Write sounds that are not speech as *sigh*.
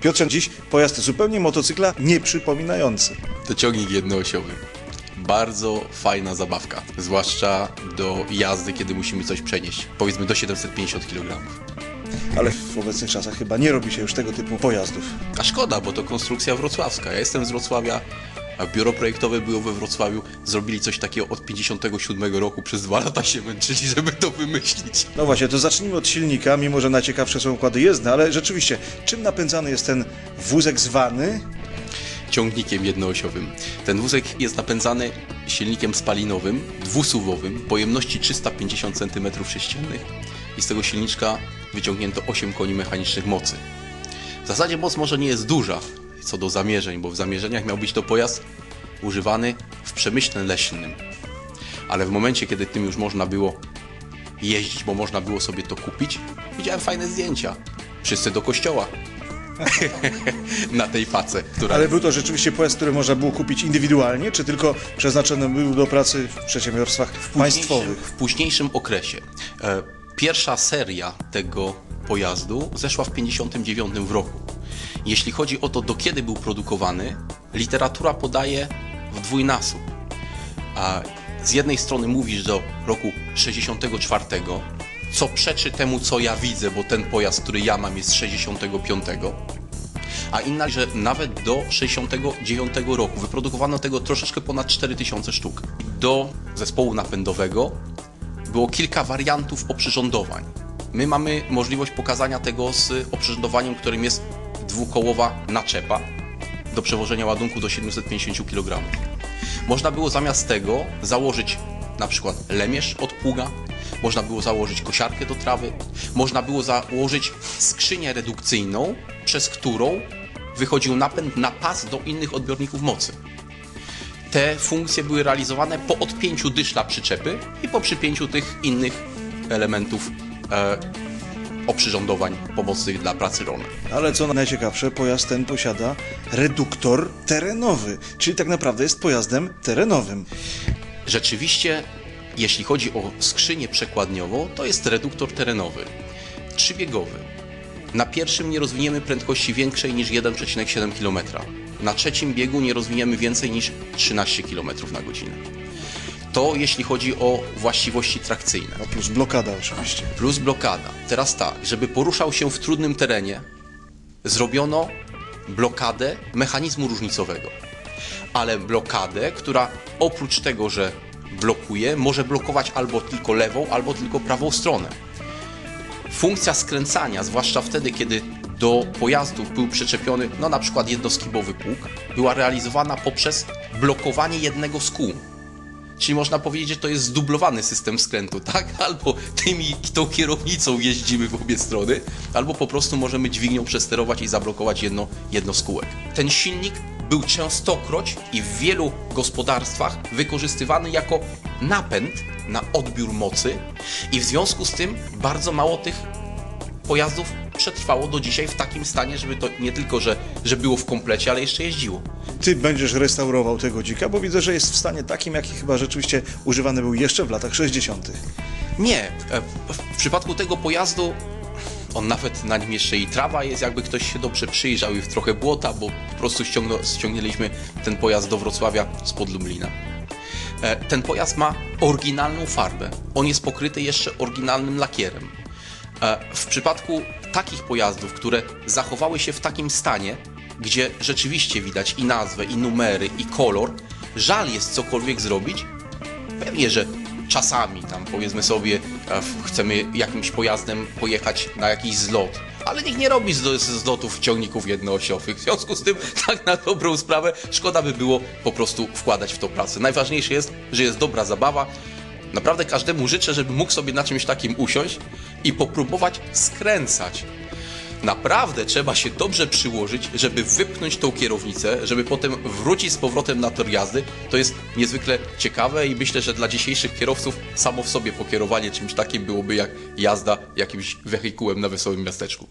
Piotrze, dziś pojazd zupełnie motocykla nie przypominający. To ciągnik jednoosiowy. Bardzo fajna zabawka, zwłaszcza do jazdy, kiedy musimy coś przenieść. Powiedzmy do 750 kg. Ale w obecnych czasach chyba nie robi się już tego typu pojazdów. A szkoda, bo to konstrukcja wrocławska. Ja jestem z Wrocławia, a biuro projektowe było we Wrocławiu. Zrobili coś takiego od 57 roku. Przez dwa lata się męczyli, żeby to wymyślić. No właśnie, to zacznijmy od silnika, mimo że najciekawsze są układy jezdne, ale rzeczywiście, czym napędzany jest ten wózek zwany? ciągnikiem jednoosiowym. Ten wózek jest napędzany silnikiem spalinowym, dwusuwowym, pojemności 350 cm3 i z tego silniczka wyciągnięto 8 koni mechanicznych mocy. W zasadzie moc może nie jest duża co do zamierzeń, bo w zamierzeniach miał być to pojazd używany w przemyśle leśnym. Ale w momencie, kiedy tym już można było jeździć, bo można było sobie to kupić, widziałem fajne zdjęcia. Wszyscy do kościoła. *laughs* Na tej face, która Ale był to rzeczywiście pojazd, który można było kupić indywidualnie, czy tylko przeznaczony był do pracy w przedsiębiorstwach państwowych? W późniejszym okresie. E, Pierwsza seria tego pojazdu zeszła w 1959 roku. Jeśli chodzi o to, do kiedy był produkowany, literatura podaje w dwójnasób. A z jednej strony mówi, że do roku 64, co przeczy temu, co ja widzę, bo ten pojazd, który ja mam, jest z 65 a inna, że nawet do 69 roku wyprodukowano tego troszeczkę ponad 4000 sztuk. Do zespołu napędowego było kilka wariantów oprzyrządowań. My mamy możliwość pokazania tego z oprzyrządowaniem, którym jest dwukołowa naczepa do przewożenia ładunku do 750 kg. Można było zamiast tego założyć na przykład lemierz od pługa, można było założyć kosiarkę do trawy, można było założyć skrzynię redukcyjną, przez którą wychodził napęd na pas do innych odbiorników mocy. Te funkcje były realizowane po odpięciu dyszla przyczepy i po przypięciu tych innych elementów e, oprzyrządowań pomocnych dla pracy rolnej. Ale co najciekawsze, pojazd ten posiada reduktor terenowy, czyli tak naprawdę jest pojazdem terenowym. Rzeczywiście, jeśli chodzi o skrzynię przekładniową, to jest reduktor terenowy, trzybiegowy. Na pierwszym nie rozwiniemy prędkości większej niż 1,7 km. Na trzecim biegu nie rozwiniemy więcej niż 13 km na godzinę. To jeśli chodzi o właściwości trakcyjne. A plus blokada oczywiście. Plus blokada. Teraz tak, żeby poruszał się w trudnym terenie, zrobiono blokadę mechanizmu różnicowego. Ale blokadę, która oprócz tego, że blokuje, może blokować albo tylko lewą, albo tylko prawą stronę. Funkcja skręcania, zwłaszcza wtedy, kiedy do pojazdów był przyczepiony, no na przykład jednoskibowy pług, była realizowana poprzez blokowanie jednego z kół. Czyli można powiedzieć, że to jest zdublowany system skrętu, tak? *laughs* Albo tymi, tą kierownicą jeździmy w obie strony, albo po prostu możemy dźwignią przesterować i zablokować jedno, jedno z kółek. Ten silnik był częstokroć i w wielu gospodarstwach wykorzystywany jako napęd na odbiór mocy i w związku z tym bardzo mało tych pojazdów przetrwało do dzisiaj w takim stanie, żeby to nie tylko, że, że było w komplecie, ale jeszcze jeździło. Ty będziesz restaurował tego dzika, bo widzę, że jest w stanie takim, jaki chyba rzeczywiście używany był jeszcze w latach 60. Nie, e, w przypadku tego pojazdu on nawet na nim jeszcze i trawa jest, jakby ktoś się dobrze przyjrzał i w trochę błota, bo po prostu ściągnęliśmy ten pojazd do Wrocławia spod Lublina. E, Ten pojazd ma oryginalną farbę. On jest pokryty jeszcze oryginalnym lakierem. E, W przypadku takich pojazdów, które zachowały się w takim stanie, gdzie rzeczywiście widać i nazwę, i numery, i kolor, żal jest cokolwiek zrobić, Pewnie, że czasami tam powiedzmy sobie e, chcemy jakimś pojazdem pojechać na jakiś zlot, ale nikt nie robi zlotów ciągników jednoosiowych. W związku z tym, *laughs* tak na dobrą sprawę, szkoda by było po prostu wkładać w to pracę. Najważniejsze jest, że jest dobra zabawa. Naprawdę każdemu życzę, żeby mógł sobie na czymś takim usiąść i popróbować skręcać. Naprawdę trzeba się dobrze przyłożyć, żeby wypchnąć tą kierownicę, żeby potem wrócić z powrotem na tor jazdy. To jest niezwykle ciekawe i myślę, że dla dzisiejszych kierowców samo w sobie pokierowanie czymś takim byłoby jak jazda jakimś wehikułem na wesołym miasteczku.